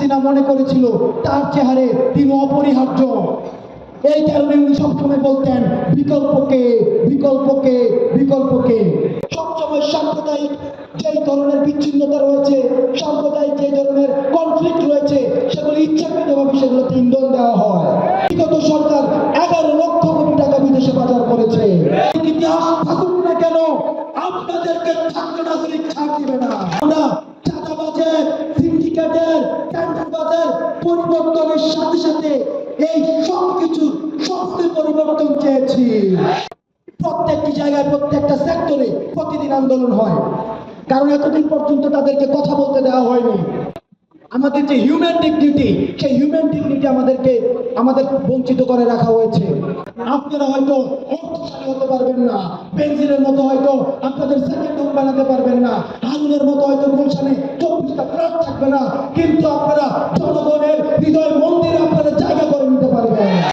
হাসিনা মনে করেছিল, তার চেহারে তিনি অপরিহার্য। এই কারণে উনি সবসময় বলতেন, বিকল্পকে বিকল্পকে বিকল্পকে। সবসময় সাম্প্রদায়িক যেই ধরনের বিচ্ছিন্নতা রয়েছে, সাম্প্রদায়িক যে ধরনের কনফ্লিক্ট রয়েছে, সেগুলো ইচ্ছাকৃতভাবে সেগুলোতে ইন্ধন দেওয়া হয়। বিগত সরকার এগারো লক্ষ কোটি টাকা বিদেশে পাচার করেছে। ইতিহাস থাকুক না কেন, আপনাদেরকে ছাত্র নাগরিক ছাড় দিবে না। আমরা সিন্ডিকেটের টেন্ডারবাজের পরিবর্তনের সাথে সাথে এই সব কিছু সবটি পরিবর্তন চেয়েছি। প্রত্যেকটি জায়গায়, প্রত্যেকটা সেক্টরে প্রতিদিন আন্দোলন হয়। কারণ এতদিন পর্যন্ত তাদেরকে কথা বলতে দেওয়া হয়নি। আমাদের যে হিউম্যান ডিগনিটি সেই হিউম্যান ডিগনিটি আমাদেরকে, আমাদের বঞ্চিত করে রাখা হয়েছে। আপনারা হয়তো অর্থশালী হতে পারবেন না, বেনজিরের মতো হয়তো আপনাদের সেকেন্ড হোম বানাতে পারবেন না, হারুনের মতো হয়তো গুলশানে চব্বিশটা ফ্ল্যাট থাকবে না কিন্তু আপনারা